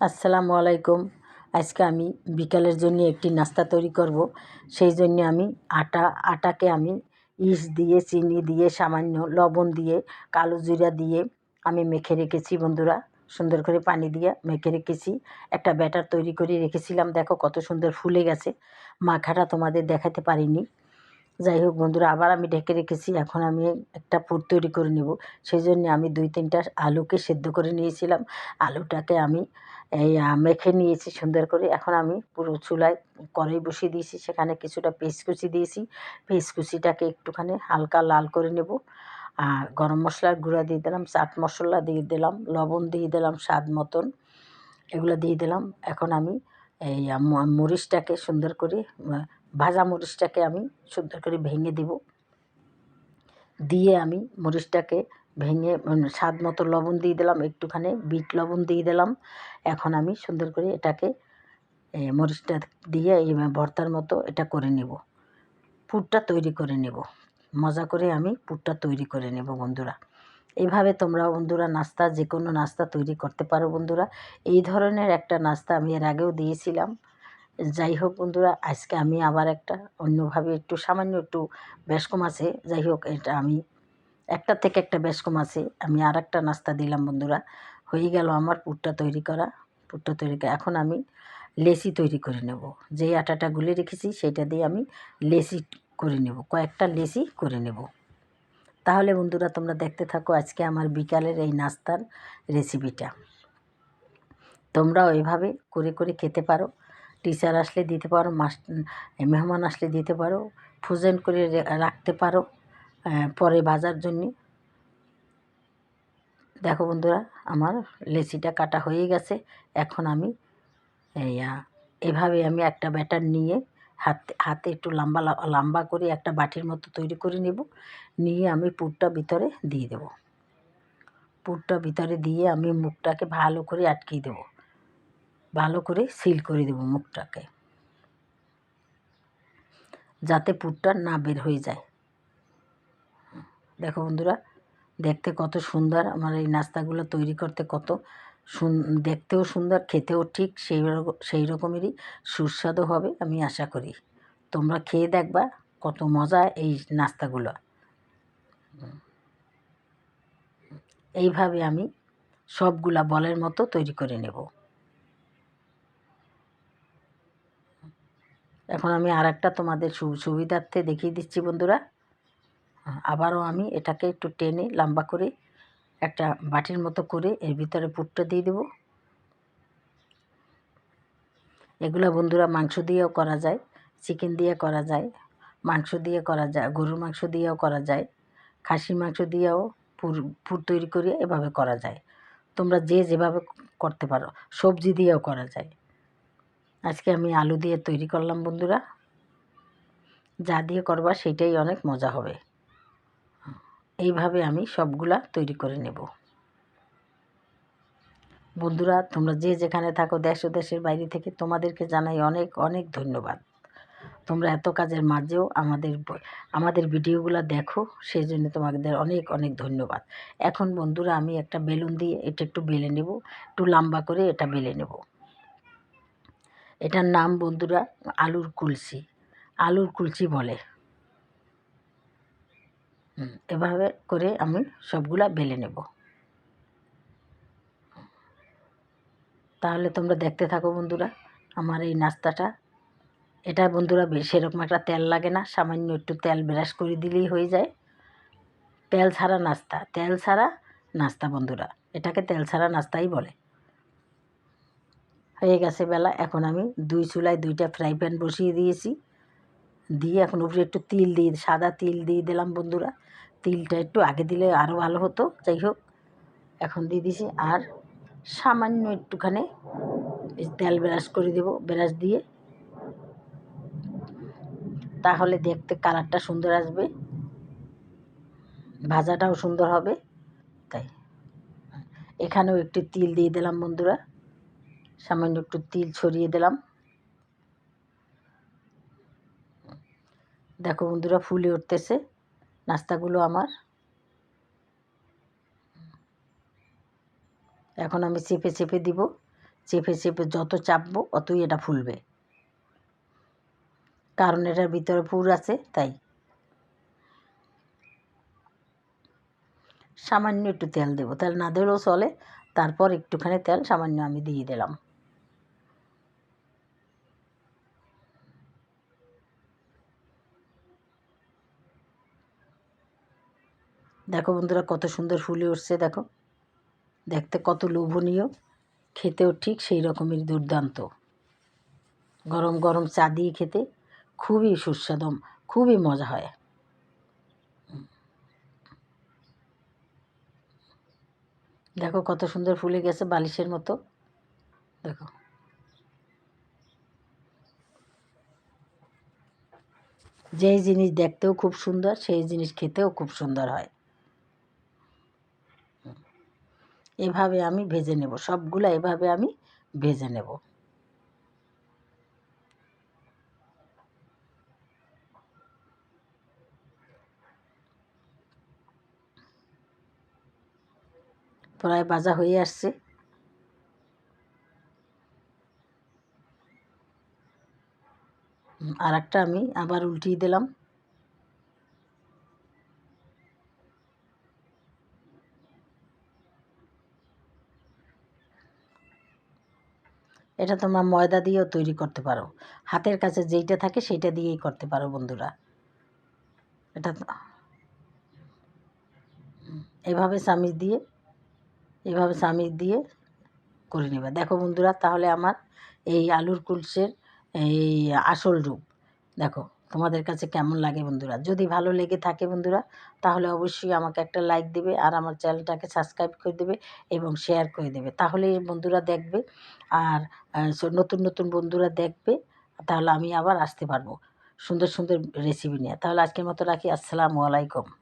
আসসালামু আলাইকুম। আজকে আমি বিকালের জন্য একটি নাস্তা তৈরি করব। সেই জন্য আমি আটা, আটাকে আমি ইস দিয়ে, চিনি দিয়ে, সামান্য লবণ দিয়ে, কালো জিরা দিয়ে আমি মেখে রেখেছি বন্ধুরা। সুন্দর করে পানি দিয়ে মেখে রেখেছি। একটা ব্যাটার তৈরি করে রেখেছিলাম। দেখো কত সুন্দর ফুলে গেছে। মাখাটা তোমাদের দেখাতে পারিনি। যাই হোক বন্ধুরা, আবার আমি ঢেকে রেখেছি। এখন আমি একটা পুর তৈরি করে নেব। সেই জন্য আমি দুই তিনটা আলুকে সেদ্ধ করে নিয়েছিলাম। আলুটাকে আমি এই মেখে নিয়েছি সুন্দর করে। এখন আমি পুরো চুলায় কড়াই বসিয়ে দিয়েছি। সেখানে কিছুটা পেস্ট কুচি দিয়েছি। পেস্ট কুচিটাকে একটুখানি হালকা লাল করে নেব। আর গরম মশলার গুঁড়া দিয়ে দিলাম, চাট মশলা দিয়ে দিলাম, লবণ দিয়ে দিলাম স্বাদ মতন। এগুলো দিয়ে দিলাম। এখন আমি এই মরিচটাকে সুন্দর করে ভাজা মরিচটাকে আমি সুন্দর করে ভেঙে দেব। দিয়ে আমি মরিচটাকে ভেঙে স্বাদ মতো লবণ দিয়ে দিলাম, একটুখানি বিট লবণ দিয়ে দিলাম। এখন আমি সুন্দর করে এটাকে মরিচটা দিয়ে এই ভর্তার মতো এটা করে নেব। পুরটা তৈরি করে নেব। মজা করে আমি পুরটা তৈরি করে নেব বন্ধুরা। এইভাবে তোমরা বন্ধুরা নাস্তা যে কোনো নাস্তা তৈরি করতে পারো বন্ধুরা। এই ধরনের একটা নাস্তা আমি এর আগেও দিয়েছিলাম। যাই হোক বন্ধুরা, আজকে আমি আবার একটা অন্যভাবে একটু সামান্য একটু বেশ কম আছে যাই হোক এটা আমি একটা থেকে একটা বেশ কম আছে আমি আর একটা নাস্তা দিলাম বন্ধুরা। হয়ে গেল আমার পুরটা তৈরি করা, পুরটা তৈরি করা এখন আমি লেসি তৈরি করে নেব। যেই আটাটা গুলে রেখেছি সেটা দিয়ে আমি লেসি করে নেব, কয়েকটা লেসি করে নেব। তাহলে বন্ধুরা তোমরা দেখতে থাকো আজকে আমার বিকালের এই নাস্তার রেসিপিটা। তোমরা ওইভাবে করে করে খেতে পারো। টিচার আসলে দিতে পারো, মাস মেহমান আসলে দিতে পারো, ফ্রোজেন করে রাখতে পারো পরে ভাজার জন্যে। দেখো বন্ধুরা, আমার লেচিটা কাটা হয়ে গেছে, এখন আমি এভাবে আমি একটা ব্যাটার নিয়ে হাতে হাতে একটু লম্বা লম্বা করে একটা বাটির মতো তৈরি করে নেব, নিয়ে আমি পুরটা ভিতরে দিয়ে দেব। পুরটা ভিতরে দিয়ে আমি মুখটাকে ভালো করে আটকিয়ে দেব। ভালো করে সিল করে দেব মুখটাকে। যাতে পুরটা না বের হয়ে যায়। দেখো বন্ধুরা, দেখতে কত সুন্দর আমার এই নাস্তাগুলো তৈরি করতে কত সুন, দেখতেও সুন্দর, খেতেও ঠিক সেই সেই রকমেরই সুস্বাদু হবে আমি আশা করি। তোমরা খেয়ে দেখবা কত মজা এই নাস্তাগুলো। এইভাবে আমি সবগুলা বলের মতো তৈরি করে নেব। এখন আমি আর একটা তোমাদের সুবিধার্থে দেখিয়ে দিচ্ছি বন্ধুরা। আবারও আমি এটাকে একটু টেনে লম্বা করে একটা বাটির মতো করে এর ভিতরে পুরটা দিয়ে দেব। এগুলো বন্ধুরা মাংস দিয়েও করা যায়, চিকেন দিয়ে করা যায়, মাংস দিয়ে করা যায়, গরুর মাংস দিয়েও করা যায়, খাসির মাংস দিয়েও পুর পুর তৈরি করে এভাবে করা যায়। তোমরা যে যেভাবে করতে পারো, সবজি দিয়েও করা যায়। আজকে আমি আলু দিয়ে তৈরি করলাম, বন্ধুরা। যা দিয়ে করবা সেটাই অনেক মজা হবে। এইভাবে আমি সবগুলা তৈরি করে নেব। বন্ধুরা, তোমরা যে যেখানে থাকো, দেশ ও দেশের বাইরে থেকে, তোমাদেরকে জানাই অনেক অনেক ধন্যবাদ। তোমরা এত কাজের মাঝেও আমাদের আমাদের ভিডিওগুলো দেখো সেই জন্য তোমাদের অনেক অনেক ধন্যবাদ। এখন, বন্ধুরা, আমি একটা বেলুন দিয়ে এটা একটু বেলে নেব, একটু লম্বা করে এটা বেলে নেব। এটার নাম বন্ধুরা আলুর কুলসি আলুর কুলসি বলে। এভাবে করে আমি সবগুলা বেলে নেব। তাহলে তোমরা দেখতে থাকো বন্ধুরা আমার এই নাস্তাটা। এটা বন্ধুরা সেরকম একটা তেল লাগে না, সামান্য একটু তেল ব্রাশ করে দিলেই হয়ে যায়। তেল ছাড়া নাস্তা, তেল ছাড়া নাস্তা বন্ধুরা। এটাকে তেল ছাড়া নাস্তাই বলে। হয়ে গেছে বেলা। এখন আমি দুই চুলায় দুইটা ফ্রাই প্যান বসিয়ে দিয়েছি। দিয়ে এখন উপরে একটু তিল দিয়ে সাদা তিল দিয়ে দিলাম বন্ধুরা। তিলটা একটু আগে দিলে আরও ভালো হতো, যাই হোক। এখন দিয়ে দিছি আর সামান্য একটুখানি তেল ব্রাশ করে দেব, ব্রাশ দিয়ে। তাহলে দেখতে কালারটা সুন্দর আসবে। ভাজাটাও সুন্দর হবে। তাই। এখানেও একটু তিল দিয়ে দিলাম বন্ধুরা। সামান্য একটু তিল ছড়িয়ে দিলাম। দেখো বন্ধুরা, ফুলে উঠতেছে। নাস্তাগুলো আমার। এখন আমি চেপে চেপে দিব। চেপে চেপে যত চাপবো, অতই এটা ফুলবে। কারণ এটার ভিতরে পুর আছে, তাই। সামান্য একটু তেল দেবো। তেল না দিলেও চলে। তারপর একটুখানি তেল সামান্য আমি দিয়ে দিলাম। দেখো বন্ধুরা, কত সুন্দর ফুলে উঠছে, দেখো। দেখতে কত লোভনীয়। খেতেও ঠিক সেই রকমের দুর্দান্ত। গরম গরম চা দিয়ে খেতে খুবই সুস্বাদু খুবই মজা হয়। দেখো কত সুন্দর ফুলে গেছে বালিশের মতো। দেখো। যেই জিনিস দেখতেও খুব সুন্দর, সেই জিনিস খেতেও খুব সুন্দর হয়। এভাবে আমি ভেজে নেব। সবগুলো এভাবে আমি ভেজে নেব। প্রায় ভাজা হয়ে আসছে। আর একটা আমি আবার উল্টিয়ে দিলাম। এটা তোমরা ময়দা দিয়েও তৈরি করতে পারো। হাতের কাছে যেইটা থাকে সেইটা দিয়েই করতে পারো বন্ধুরা। এটা এভাবে চামিচ দিয়ে, এভাবে চামিচ দিয়ে করে নেবে। দেখো বন্ধুরা, তাহলে আমার এই আলুর কুলসের এই আসল রূপ। দেখো। তোমাদের কাছে কেমন লাগে বন্ধুরা? যদি ভালো লেগে থাকে বন্ধুরা, তাহলে অবশ্যই আমাকে একটা লাইক দেবে আর আমার চ্যানেলটাকে সাবস্ক্রাইব করে দেবে এবং শেয়ার করে দেবে। তাহলে বন্ধুরা দেখবে আর নতুন নতুন বন্ধুরা দেখবে, তাহলে আমি আবার আসতে পারব সুন্দর সুন্দর রেসিপি নিয়ে। তাহলে আজকের মতো রাখি। আসসালামু আলাইকুম।